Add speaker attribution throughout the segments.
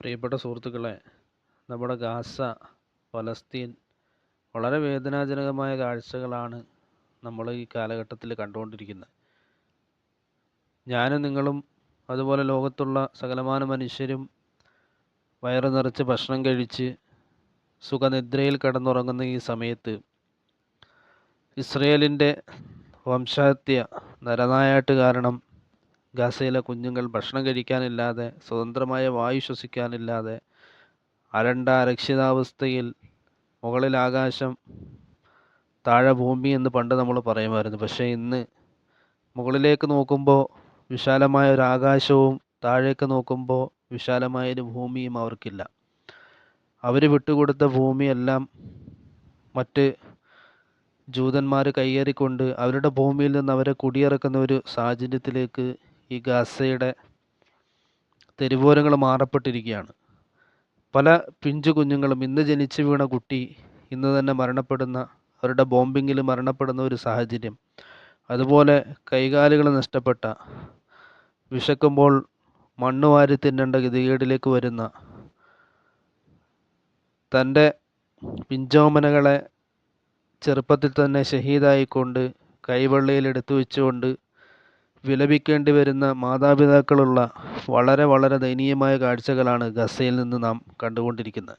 Speaker 1: പ്രിയപ്പെട്ട സുഹൃത്തുക്കളെ നമ്മുടെ ഗാസ പലസ്തീൻ വളരെ വേദനാജനകമായ കാഴ്ചകളാണ് നമ്മൾ ഈ കാലഘട്ടത്തിൽ കണ്ടുകൊണ്ടിരിക്കുന്നത്. ഞാനും നിങ്ങളും അതുപോലെ ലോകത്തുള്ള സകലമാന മനുഷ്യരും വയറ് നിറച്ച് ഭക്ഷണം കഴിച്ച് സുഖനിദ്രയിൽ കടന്നുറങ്ങുന്ന ഈ സമയത്ത് ഇസ്രയേലിന്റെ വംശഹത്യ നരനായാട്ട് കാരണം ഗാസയിലെ കുഞ്ഞുങ്ങൾ ഭക്ഷണം കഴിക്കാനില്ലാതെ സ്വതന്ത്രമായ വായു ശ്വസിക്കാനില്ലാതെ അരണ്ട അരക്ഷിതാവസ്ഥയിൽ മുകളിൽ ആകാശം താഴെ ഭൂമി എന്ന് പണ്ട് നമ്മൾ പറയുമായിരുന്നു. പക്ഷേ ഇന്ന് മുകളിലേക്ക് നോക്കുമ്പോൾ വിശാലമായ ഒരു ആകാശവും താഴേക്ക് നോക്കുമ്പോൾ വിശാലമായൊരു ഭൂമിയും അവർക്കില്ല. അവർ വിട്ടുകൊടുത്ത ഭൂമിയെല്ലാം മറ്റ് ജൂതന്മാർ കയ്യേറിക്കൊണ്ട് അവരുടെ ഭൂമിയിൽ നിന്ന് അവരെ കുടിയിറക്കുന്ന ഒരു സാഹചര്യത്തിലേക്ക് ഈ ഗാസയുടെ തെരുവോരങ്ങൾ മാറപ്പെട്ടിരിക്കുകയാണ്. പല പിഞ്ചു കുഞ്ഞുങ്ങളും ഇന്ന് ജനിച്ചു വീണ കുട്ടി ഇന്ന് തന്നെ മരണപ്പെടുന്ന അവരുടെ ബോംബിങ്ങിൽ മരണപ്പെടുന്ന ഒരു സാഹചര്യം. അതുപോലെ കൈകാലുകൾ നഷ്ടപ്പെട്ട വിശക്കുമ്പോൾ മണ്ണ് വാരി തിന്നേണ്ട ഗതികേടിലേക്ക് വരുന്ന തന്റെ പിഞ്ചോമനകളെ ചെറുപ്പത്തിൽ തന്നെ ഷഹീദായിക്കൊണ്ട് കൈവെള്ളയിൽ എടുത്തു വെച്ചുകൊണ്ട് വിലപിക്കേണ്ടി വരുന്ന മാതാപിതാക്കളുള്ള വളരെ വളരെ ദയനീയമായ കാഴ്ചകളാണ് ഗസയിൽ നിന്ന് നാം കണ്ടുകൊണ്ടിരിക്കുന്നത്.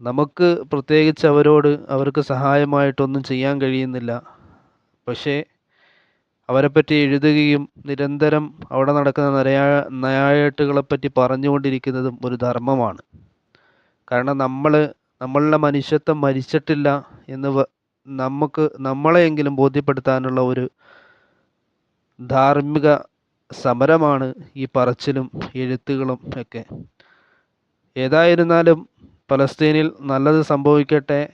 Speaker 1: നമുക്ക് പ്രത്യേകിച്ച് അവരോട് അവർക്ക് സഹായമായിട്ടൊന്നും ചെയ്യാൻ കഴിയുന്നില്ല. പക്ഷേ അവരെപ്പറ്റി എഴുതുകയും നിരന്തരം അവിടെ നടക്കുന്ന നരയാ നയാട്ടുകളെപ്പറ്റി പറഞ്ഞുകൊണ്ടിരിക്കുന്നതും ഒരു ധർമ്മമാണ്. കാരണം നമ്മൾ നമ്മളുടെ മനുഷ്യത്വം മരിച്ചിട്ടില്ല എന്ന് നമുക്ക് നമ്മളെയെങ്കിലും ബോധ്യപ്പെടുത്താനുള്ള ഒരു ധാർമ്മിക സമരമാണ് ഈ പറച്ചിലും എഴുത്തുകളും ഒക്കെ. ഏതായിരുന്നാലും പലസ്തീനിൽ നല്ലത് സംഭവിക്കട്ടെ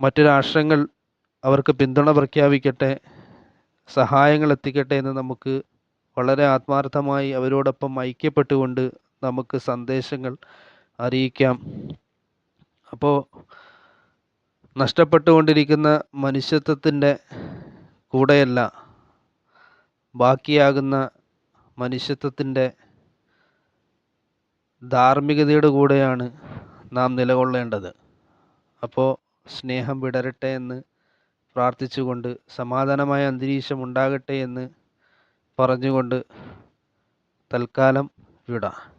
Speaker 1: മറ്റു രാഷ്ട്രങ്ങൾ അവർക്ക് പിന്തുണ പ്രഖ്യാപിക്കട്ടെ സഹായങ്ങൾ എത്തിക്കട്ടെ എന്ന് നമുക്ക് വളരെ ആത്മാർത്ഥമായി അവരോടൊപ്പം ഐക്യപ്പെട്ടുകൊണ്ട് നമുക്ക് സന്ദേശങ്ങൾ അറിയിക്കാം. അപ്പോൾ നഷ്ടപ്പെട്ടുകൊണ്ടിരിക്കുന്ന മനുഷ്യത്വത്തിന്റെ കൂടെയല്ല ബാക്കിയാകുന്ന മനുഷ്യത്വത്തിന്റെ ധാർമ്മികതയുടെ കൂടെയാണ് നാം നിലകൊള്ളേണ്ടത്. അപ്പോൾ സ്നേഹം വിടരട്ടെ എന്ന് പ്രാർത്ഥിച്ചുകൊണ്ട് സമാധാനമായ അന്തരീക്ഷം ഉണ്ടാകട്ടെ എന്ന് പറഞ്ഞുകൊണ്ട് തൽക്കാലം വിടാം.